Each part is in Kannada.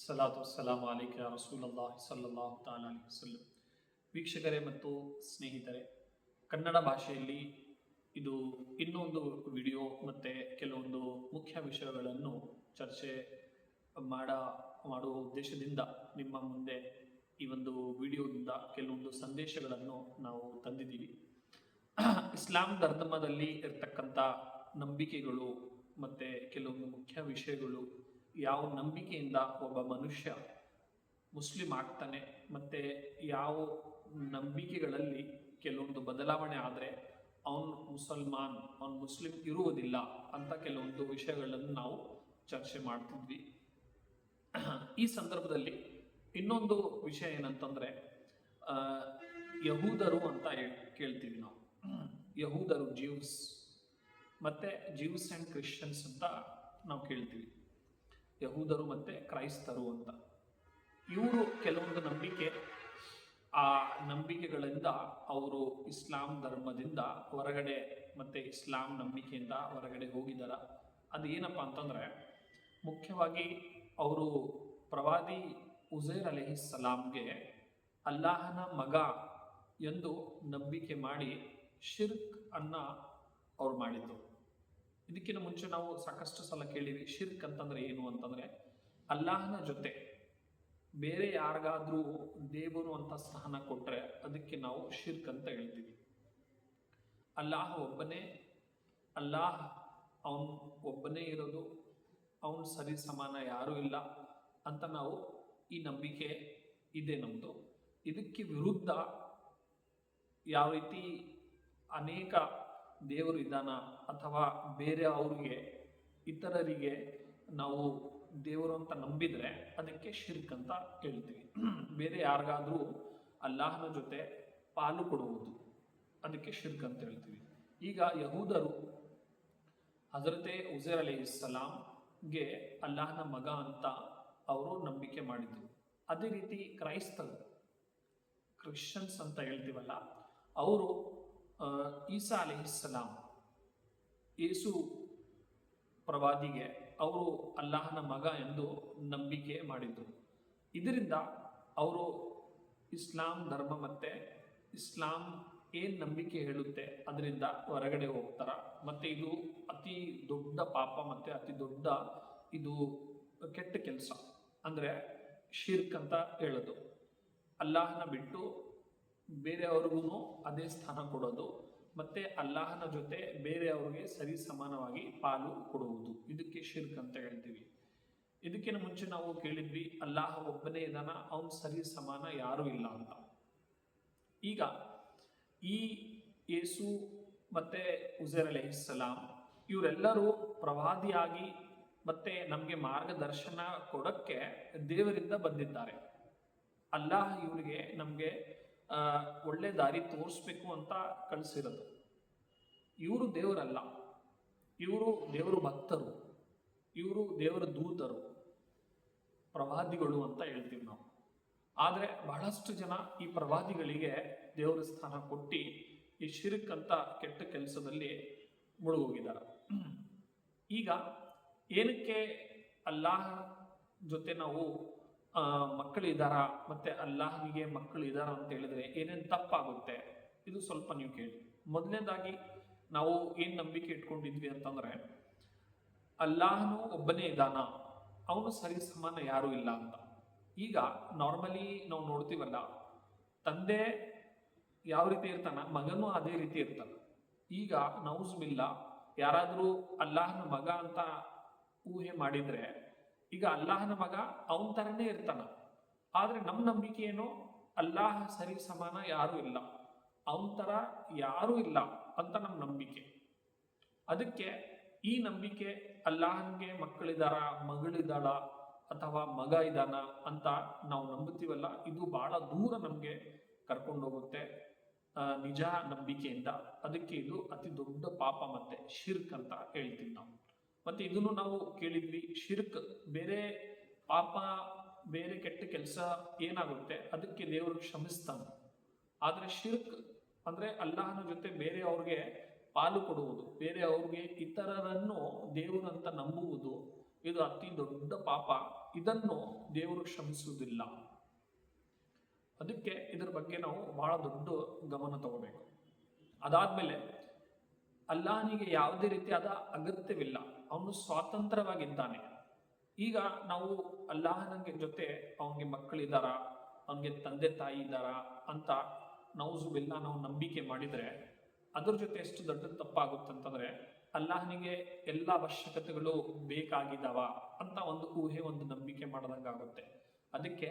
ಸಲಾತು ಸಲಾಮ್ ಅಲಿಕ ರಸೂಲಲ್ಲಾಹ್ ಸಲ್ಲಲ್ಲಾಹು ತಾಲ ಅಲಿ ವಸಲ್ಲಂ. ವೀಕ್ಷಕರೇ ಮತ್ತು ಸ್ನೇಹಿತರೆ, ಕನ್ನಡ ಭಾಷೆಯಲ್ಲಿ ಇದು ಇನ್ನೊಂದು ವಿಡಿಯೋ ಮತ್ತು ಕೆಲವೊಂದು ಮುಖ್ಯ ವಿಷಯಗಳನ್ನು ಚರ್ಚೆ ಮಾಡ, ಮಾಡುವ ಉದ್ದೇಶದಿಂದ ನಿಮ್ಮ ಮುಂದೆ ಈ ಒಂದು ವಿಡಿಯೋದಿಂದ ಕೆಲವೊಂದು ಸಂದೇಶಗಳನ್ನು ನಾವು ತಂದಿದ್ದೀವಿ. ಇಸ್ಲಾಂ ಧರ್ಮದಲ್ಲಿ ಇರ್ತಕ್ಕಂಥ ನಂಬಿಕೆಗಳು ಮತ್ತು ಕೆಲವೊಂದು ಮುಖ್ಯ ವಿಷಯಗಳು ಯಾವ ನಂಬಿಕೆಯಿಂದ ಒಬ್ಬ ಮನುಷ್ಯ ಮುಸ್ಲಿಂ ಆಗ್ತಾನೆ, ಮತ್ತು ಯಾವ ನಂಬಿಕೆಗಳಲ್ಲಿ ಕೆಲವೊಂದು ಬದಲಾವಣೆ ಆದರೆ ಅವನು ಮುಸಲ್ಮಾನ್, ಅವನು ಮುಸ್ಲಿಂ ಇರುವುದಿಲ್ಲ ಅಂತ ಕೆಲವೊಂದು ವಿಷಯಗಳನ್ನು ನಾವು ಚರ್ಚೆ ಮಾಡ್ತಿದ್ವಿ. ಈ ಸಂದರ್ಭದಲ್ಲಿ ಇನ್ನೊಂದು ವಿಷಯ ಏನಂತಂದ್ರೆ ಯಹೂದರು ಅಂತ ಕೇಳ್ತೀವಿ ನಾವು. ಯಹೂದರು, ಜೀವ್ಸ್, ಮತ್ತೆ ಜೀವ್ಸ್ ಆ್ಯಂಡ್ ಕ್ರಿಶ್ಚಿಯನ್ಸ್ ಅಂತ ನಾವು ಕೇಳ್ತೀವಿ. ಯಹೂದರು ಮತ್ತೆ ಕ್ರೈಸ್ತರು ಅಂತ. ಇವರು ಕೆಲವೊಂದು ನಂಬಿಕೆ, ಆ ನಂಬಿಕೆಗಳಿಂದ ಅವರು ಇಸ್ಲಾಂ ಧರ್ಮದಿಂದ ಹೊರಗಡೆ ಮತ್ತೆ ಇಸ್ಲಾಂ ನಂಬಿಕೆಯಿಂದ ಹೊರಗಡೆ ಹೋಗಿದ್ದಾರೆ ಅದು ಏನಪ್ಪ ಅಂತಂದ್ರೆ, ಮುಖ್ಯವಾಗಿ ಅವರು ಪ್ರವಾದಿ ಉಜೇರ್ ಅಲಿಹಿ ಸಲಾಂಗೆ ಅಲ್ಲಾಹನ ಮಗ ಎಂದು ನಂಬಿಕೆ ಮಾಡಿ ಶಿರ್ಕ್ ಅನ್ನ ಅವ್ರು ಮಾಡಿದ್ರು ಇದಕ್ಕಿಂತ ಮುಂಚೆ ನಾವು ಸಾಕಷ್ಟು ಸಲ ಕೇಳಿವಿ, ಶಿರ್ಕ್ ಅಂತಂದ್ರೆ ಏನು ಅಂತಂದ್ರೆ ಅಲ್ಲಾಹನ ಜೊತೆ ಬೇರೆ ಯಾರಿಗಾದ್ರೂ ದೇವರು ಅಂತ ಸ್ಥಾನ ಕೊಟ್ರೆ ಅದಕ್ಕೆ ನಾವು ಶಿರ್ಕ್ ಅಂತ ಹೇಳ್ತೀವಿ. ಅಲ್ಲಾಹ ಒಬ್ಬನೇ, ಅಲ್ಲಾಹ್ ಅವನ್ ಒಬ್ಬನೇ ಇರೋದು, ಅವನ್ ಸರಿ ಸಮಾನ ಯಾರೂ ಇಲ್ಲ ಅಂತ ನಾವು ಈ ನಂಬಿಕೆ ಇದೆ ನಮ್ಮದು ಇದಕ್ಕೆ ವಿರುದ್ಧ ಯಾವ ರೀತಿ ಅನೇಕ ದೇವರು ಇದ್ದಾನ ಅಥವಾ ಬೇರೆ ಅವ್ರಿಗೆ, ಇತರರಿಗೆ ನಾವು ದೇವರು ಅಂತ ನಂಬಿದರೆ ಅದಕ್ಕೆ ಶಿರ್ಕ್ ಅಂತ ಹೇಳ್ತೀವಿ. ಬೇರೆ ಯಾರಿಗಾದ್ರೂ ಅಲ್ಲಾಹನ ಜೊತೆ ಪಾಲು ಕೊಡುವುದು ಅದಕ್ಕೆ ಶಿರ್ಕ್ ಅಂತ ಹೇಳ್ತೀವಿ. ಈಗ ಯಹೂದರು ಹಜರತೆ ಉಜೇರ್ ಅಲಿ ಇಸ್ಲಾಂಗೆ ಅಲ್ಲಾಹನ ಮಗ ಅಂತ ಅವರು ನಂಬಿಕೆ ಮಾಡಿದ್ರು. ಅದೇ ರೀತಿ ಕ್ರೈಸ್ತರು, ಕ್ರಿಶ್ಚಿಯನ್ಸ್ ಅಂತ ಹೇಳ್ತೀವಲ್ಲ, ಅವರು ಈಸಾ ಅಲಿ ಇಸ್ಲಾಂ ಯೇಸು ಪ್ರವಾದಿಗೆ ಅವರು ಅಲ್ಲಾಹನ ಮಗ ಎಂದು ನಂಬಿಕೆ ಮಾಡಿದ್ರು. ಇದರಿಂದ ಅವರು ಇಸ್ಲಾಂ ಧರ್ಮ ಮತ್ತೆ ಇಸ್ಲಾಂ ಏನ್ ನಂಬಿಕೆ ಹೇಳುತ್ತೆ ಅದರಿಂದ ಹೊರಗಡೆ ಹೋಗ್ತಾರ. ಮತ್ತೆ ಇದು ಅತಿ ದೊಡ್ಡ ಪಾಪ ಮತ್ತೆ ಅತಿ ದೊಡ್ಡ ಇದು ಕೆಟ್ಟ ಕೆಲಸ. ಅಂದ್ರೆ ಶಿರ್ಕ್ ಅಂತ ಹೇಳೋದು. ಅಲ್ಲಾಹನ ಬಿಟ್ಟು ಬೇರೆಯವ್ರಿಗೂ ಅದೇ ಸ್ಥಾನ ಕೊಡೋದು, ಮತ್ತೆ ಅಲ್ಲಾಹನ ಜೊತೆ ಬೇರೆಯವ್ರಿಗೆ ಸರಿ ಸಮಾನವಾಗಿ ಪಾಲು ಕೊಡುವುದು. ಇದಕ್ಕೆ ಶಿರ್ಕ್ ಅಂತ ಹೇಳ್ತೀವಿ. ಇದಕ್ಕಿಂತ ಮುಂಚೆ ನಾವು ಕೇಳಿದ್ವಿ, ಅಲ್ಲಾಹ ಒಬ್ಬನೇ ಇದ್ದಾನ, ಅವನ್ ಸರಿ ಸಮಾನ ಯಾರೂ ಇಲ್ಲ ಅಂತ. ಈಗ ಈ ಯೇಸು ಮತ್ತೆ ಉಜೇರ್ ಸಲಾಂ ಇವರೆಲ್ಲರೂ ಪ್ರವಾದಿಯಾಗಿ ಮತ್ತೆ ನಮಗೆ ಮಾರ್ಗದರ್ಶನ ಕೊಡಕ್ಕೆ ದೇವರಿಂದ ಬಂದಿದ್ದಾರೆ. ಅಲ್ಲಾಹ ಇವರಿಗೆ ನಮಗೆ ಒಳ್ಳೆ ದಾರಿ ತೋರಿಸ್ಬೇಕು ಅಂತ ಕಳಿಸಿರೋದು. ಇವರು ದೇವರಲ್ಲ. ಇವರು ದೇವರ ಭಕ್ತರು. ಇವರು ದೇವರ ದೂತರು. ಪ್ರವಾದಿಗಳು ಅಂತ ಹೇಳ್ತೀವಿ ನಾವು. ಆದರೆ ಬಹಳಷ್ಟು ಜನ ಈ ಪ್ರವಾದಿಗಳಿಗೆ ದೇವರ ಸ್ಥಾನ ಕೊಟ್ಟು ಈ ಶಿರ್ಕ್ ಅಂತ ಕೆಟ್ಟ ಕೆಲಸದಲ್ಲಿ ಮುಳುಗೋಗಿದ್ದಾರೆ. ಈಗ ಏನಕ್ಕೆ ಅಲ್ಲಾಹ ಜೊತೆ ನಾವು ಆ, ಮಕ್ಕಳಿದಾರ ಮತ್ತೆ ಅಲ್ಲಾಹನಿಗೆ ಮಕ್ಕಳು ಇದಾರ ಅಂತ ಹೇಳಿದ್ರೆ ಏನೇನು ತಪ್ಪಾಗುತ್ತೆ? ಇದು ಸ್ವಲ್ಪ ನೀವು ಕೇಳಿ. ಮೊದಲನೇದಾಗಿ ನಾವು ಏನು ನಂಬಿಕೆ ಇಟ್ಕೊಂಡಿದ್ವಿ ಅಂತಂದ್ರೆ ಅಲ್ಲಾಹನು ಒಬ್ಬನೇ ಇದ್ದಾನ ಅವನು ಸರಿ ಸಮಾನ ಯಾರೂ ಇಲ್ಲ ಅಂತ. ಈಗ ನಾರ್ಮಲಿ ನಾವು ನೋಡ್ತೀವಲ್ಲ ತಂದೆ ಯಾವ ರೀತಿ ಇರ್ತಾನ? ಮಗನೂ ಅದೇ ರೀತಿ ಇರ್ತಾನ. ಈಗ ನೌಸ್ ಬಿಲ್ಲ ಯಾರಾದರೂ ಅಲ್ಲಾಹನ ಮಗ ಅಂತ ಊಹೆ ಮಾಡಿದ್ರೆ ಈಗ ಅಲ್ಲಾಹನ ಮಗ ಅವನ ಥರನೇ ಇರ್ತಾನ. ಆದರೆ ನಮ್ಮ ನಂಬಿಕೆ ಏನು? ಅಲ್ಲಾಹ ಸರಿ ಸಮಾನ ಯಾರೂ ಇಲ್ಲ. ಅವನ ಥರ ಯಾರೂ ಇಲ್ಲ ಅಂತ ನಮ್ಮ ನಂಬಿಕೆ. ಅದಕ್ಕೆ ಈ ನಂಬಿಕೆ ಅಲ್ಲಾಹನ್ಗೆ ಮಕ್ಕಳಿದಾರ, ಮಗಳಿದಾಳ ಅಥವಾ ಮಗ ಇದಾನ ಅಂತ ನಾವು ನಂಬುತ್ತೀವಲ್ಲ, ಇದು ಬಹಳ ದೂರ ನಮಗೆ ಕರ್ಕೊಂಡೋಗುತ್ತೆ ನಿಜ ನಂಬಿಕೆಯಿಂದ. ಅದಕ್ಕೆ ಇದು ಅತಿ ದೊಡ್ಡ ಪಾಪ ಮತ್ತೆ ಶಿರ್ಕ್ ಅಂತ ಹೇಳ್ತೀವಿ ನಾವು. ಮತ್ತೆ ಇದನ್ನು ನಾವು ಕೇಳಿದ್ವಿ, ಶಿರ್ಕ್ ಬೇರೆ ಪಾಪ, ಬೇರೆ ಕೆಟ್ಟ ಕೆಲಸ ಏನಾಗುತ್ತೆ? ಅದಕ್ಕೆ ದೇವರು ಕ್ಷಮಿಸ್ತಾನೆ. ಆದರೆ ಶಿರ್ಕ್ ಅಂದ್ರೆ ಅಲ್ಲಾಹನ ಜೊತೆ ಬೇರೆ ಅವ್ರಿಗೆ ಪಾಲು ಕೊಡುವುದು, ಬೇರೆ ಅವ್ರಿಗೆ ಇತರರನ್ನು ದೇವರಂತ ನಂಬುವುದು, ಇದು ಅತಿ ದೊಡ್ಡ ಪಾಪ. ಇದನ್ನು ದೇವರು ಕ್ಷಮಿಸುವುದಿಲ್ಲ. ಅದಕ್ಕೆ ಇದರ ಬಗ್ಗೆ ನಾವು ಬಹಳ ದೊಡ್ಡ ಗಮನ ತಗೋಬೇಕು. ಅದಾದ್ಮೇಲೆ ಅಲ್ಲಾಹನಿಗೆ ಯಾವುದೇ ರೀತಿಯಾದ ಅಗತ್ಯವಿಲ್ಲ. ಅವನು ಸ್ವಾತಂತ್ರ್ಯವಾಗಿದ್ದಾನೆ. ಈಗ ನಾವು ಅಲ್ಲಾಹನಿಗೆ ಜೊತೆ ಅವನಿಗೆ ಮಕ್ಕಳಿದ್ದಾರ, ಅವನಿಗೆ ತಂದೆ ತಾಯಿ ಇದ್ದಾರ ಅಂತ ನೌಜುಬಿಲ್ಲ ನಾವು ನಂಬಿಕೆ ಮಾಡಿದ್ರೆ, ಅದ್ರ ಜೊತೆ ಎಷ್ಟು ದೊಡ್ಡ ತಪ್ಪಾಗುತ್ತಂತಂದ್ರೆ ಅಲ್ಲಾಹನಿಗೆ ಎಲ್ಲ ಅವಶ್ಯಕತೆಗಳು ಬೇಕಾಗಿದ್ದಾವ ಅಂತ ಒಂದು ಊಹೆ, ಒಂದು ನಂಬಿಕೆ ಮಾಡದಂಗಾಗುತ್ತೆ. ಅದಕ್ಕೆ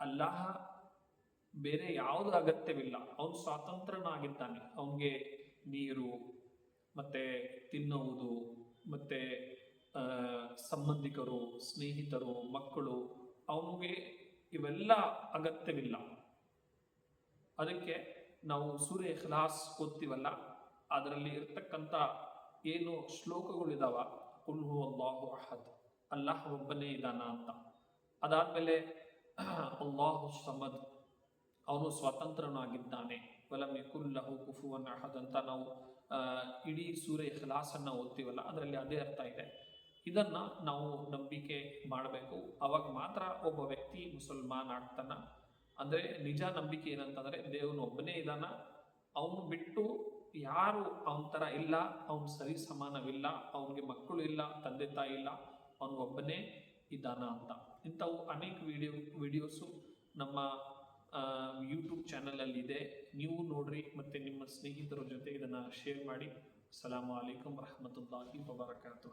ಅಲ್ಲಾಹ ಬೇರೆ ಯಾವುದು ಅಗತ್ಯವಿಲ್ಲ. ಅವನು ಸ್ವಾತಂತ್ರ್ಯನಾಗಿದ್ದಾನೆ. ಅವನಿಗೆ ನೀರು ಮತ್ತೆ ತಿನ್ನುವುದು ಮತ್ತೆ ಸಂಬಂಧಿಕರು, ಸ್ನೇಹಿತರು, ಮಕ್ಕಳು, ಅವನಿಗೆ ಇವೆಲ್ಲ ಅಗತ್ಯವಿಲ್ಲ. ಅದಕ್ಕೆ ನಾವು ಸೂರ್ಯ ಇಖ್ಲಾಸ್ ಓದ್ತೀವಲ್ಲ, ಅದರಲ್ಲಿ ಇರ್ತಕ್ಕಂಥ ಏನು ಶ್ಲೋಕಗಳಿದಾವ ಕುಲ್ಹು ಅಲ್ಲಾಹು ಅಹದ್ ಅಲ್ಲಾಹ್ ಒಬ್ಬನೇ ಇದ್ದಾನ ಅಂತ. ಅದಾದ್ಮೇಲೆ, ಅಲ್ಲಾಹು ಸಮದ್ ಅವನು ಸ್ವತಂತ್ರನಾಗಿದ್ದಾನೆ. ವಲಂ ಯಕುಲ್ಲಹು ಕುಫುವನ್ ಅಹದ್ ಅಂತ ನಾವು ಇಡೀ ಸೂರ್ಯ ಹಲಾಸನ್ನು ಓದ್ತೀವಲ್ಲ, ಅದರಲ್ಲಿ ಅದೇ ಅರ್ಥ ಇದೆ. ಇದನ್ನ ನಾವು ನಂಬಿಕೆ ಮಾಡಬೇಕು. ಅವಾಗ ಮಾತ್ರ ಒಬ್ಬ ವ್ಯಕ್ತಿ ಮುಸಲ್ಮಾನ್ ಆಗ್ತಾನ. ಅಂದ್ರೆ ನಿಜ ನಂಬಿಕೆ ಏನಂತಂದ್ರೆ, ದೇವನು ಒಬ್ಬನೇ ಇದಾನ. ಅವನು ಬಿಟ್ಟು ಯಾರು ಅವನ ಥರ ಇಲ್ಲ, ಅವನು ಸರಿ ಸಮಾನವಿಲ್ಲ, ಅವನಿಗೆ ಮಕ್ಕಳು ಇಲ್ಲ, ತಂದೆ ತಾಯಿ ಇಲ್ಲ ಅವನು ಒಬ್ಬನೇ ಇದ್ದಾನ ಅಂತ. ಇಂಥವು ಅನೇಕ ವಿಡಿಯೋ, ವಿಡಿಯೋಸು ನಮ್ಮ ಯೂಟ್ಯೂಬ್ ಚಾನಲಲ್ಲಿ ಇದೆ ನೀವು ನೋಡ್ರಿ ಮತ್ತೆ ನಿಮ್ಮ ಸ್ನೇಹಿತರ ಜೊತೆ ಇದನ್ನ ಶೇರ್ ಮಾಡಿ. ಸಲಾಮು ಅಲೈಕುಂ ರಹಮತುಲ್ಲಾಹಿ ವಬರಕಾತು